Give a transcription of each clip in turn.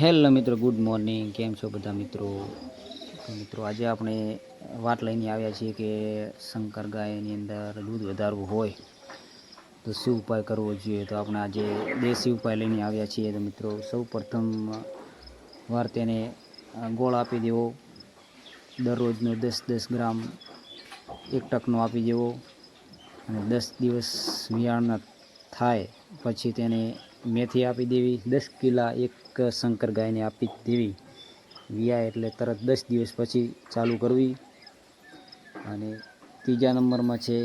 Hello મિત્રો, good morning. કેમ છો બધા મિત્રો? મિત્રો, આજે આપણે વાત લઈને આવ્યા છીએ કે શંકર ગાયની અંદર દૂધ વધારવું હોય તો શું ઉપાય કરવો જોઈએ? તો આપણે આજે દેશી ઉપાય લઈને આવ્યા છીએ. તો મિત્રો, સૌ પ્રથમ વાર તેને ગોળ આપી દેવો. દરરોજનો દસ દસ ગ્રામ એક ટકનો આપી દેવો. અને દસ દિવસ વિયાળના થાય પછી તેને મેથી આપી દેવી, દસ કિલા એક શંકર ગાયને આપી દેવી. વિયા એટલે તરત દસ દિવસ પછી ચાલુ કરવી. અને ત્રીજા નંબરમાં છે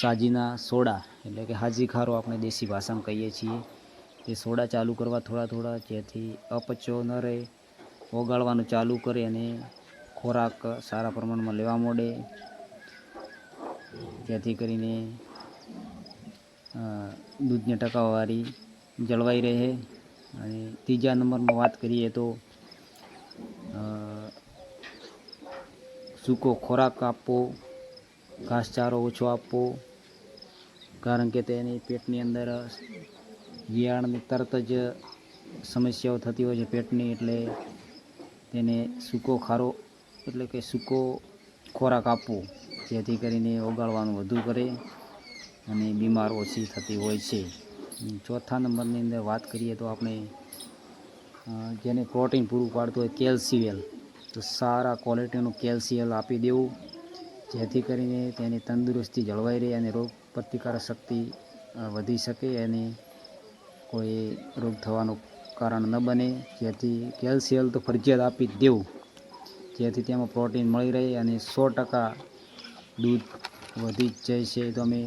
સાજીના સોડા, એટલે કે હાજી ખારો આપણે દેશી ભાષામાં કહીએ છીએ. તે સોડા ચાલુ કરવા થોડા થોડા, જેથી અપચો ન રહે, ઓગાળવાનું ચાલુ કરે અને ખોરાક સારા પ્રમાણમાં લેવા માંડે. જેથી કરીને દૂધને ટકાવવાળી જળવાઈ રહે અને ત્રીજા નંબરમાં વાત કરીએ તો સૂકો ખોરાક આપવો, ઘાસચારો ઓછો આપવો, કારણ કે તેની પેટની અંદર વિયાળની તરત જ સમસ્યાઓ થતી હોય છે પેટની, એટલે તેને સૂકો ખારો, એટલે કે સૂકો ખોરાક આપવો, જેથી કરીને ઓગાળવાનું વધુ કરે અને બીમાર ઓછી થતી હોય છે. ચોથા નંબરની અંદર વાત કરીએ તો આપણે જેને પ્રોટીન પૂરું પાડતું હોય કેલ્શિયલ તો સારા ક્વોલિટીનું કેલ્શિયલ આપી દેવું, જેથી કરીને તેની તંદુરસ્તી જળવાઈ રહે અને રોગ પ્રતિકારક શક્તિ વધી શકે અને કોઈ રોગ થવાનું કારણ ન બને. જેથી કેલ્શિયલ તો ફરજિયાત આપી દેવું. જેથી તેમાં પ્રોટીન મળી રહે અને સો ટકા દૂધ વધી જ જાય છે. તો અમે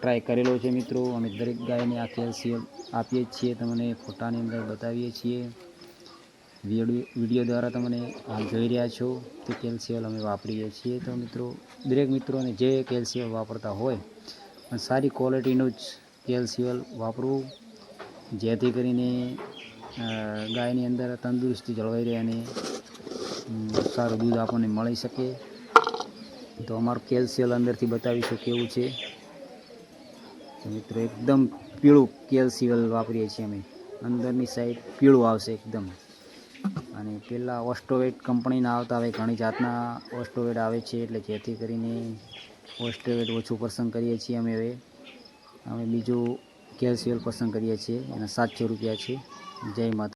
ટ્રાય કરેલો છે મિત્રો. અમે દરેક ગાયને આ કેલ્શિયમ આપીએ છીએ. તમને ફોટાની અંદર બતાવીએ છીએ. વીડિયો દ્વારા તમને હાલ જોઈ રહ્યા છો તે કેલ્શિયમ અમે વાપરીએ છીએ. તો મિત્રો, દરેક મિત્રોને જે કેલ્શિયમ વાપરતા હોય, પણ સારી ક્વોલિટીનું જ કેલ્શિયમ વાપરવું. જેથી કરીને ગાયની અંદર તંદુરસ્તી જળવાઈ રહે અને સારું દૂધ આપણને મળી શકે. તો અમારું કેલ્શિયમ અંદરથી બતાવીશું કેવું છે. મિત્રો, એકદમ પીળું કેલ્સિયલ વાપરીએ છીએ અમે. અંદરની સાઈડ પીળું આવશે એકદમ. અને પહેલાં ઓસ્ટોવેટ કંપનીના આવતા હવે ઘણી જાતના ઓસ્ટોવેટ આવે છે, એટલે જેથી કરીને ઓસ્ટોવેટ ઓછું પસંદ કરીએ છીએ અમે હવે. અમે બીજું કેલ્સિયલ પસંદ કરીએ છીએ, એના સાતસો રૂપિયા છે. જય માતા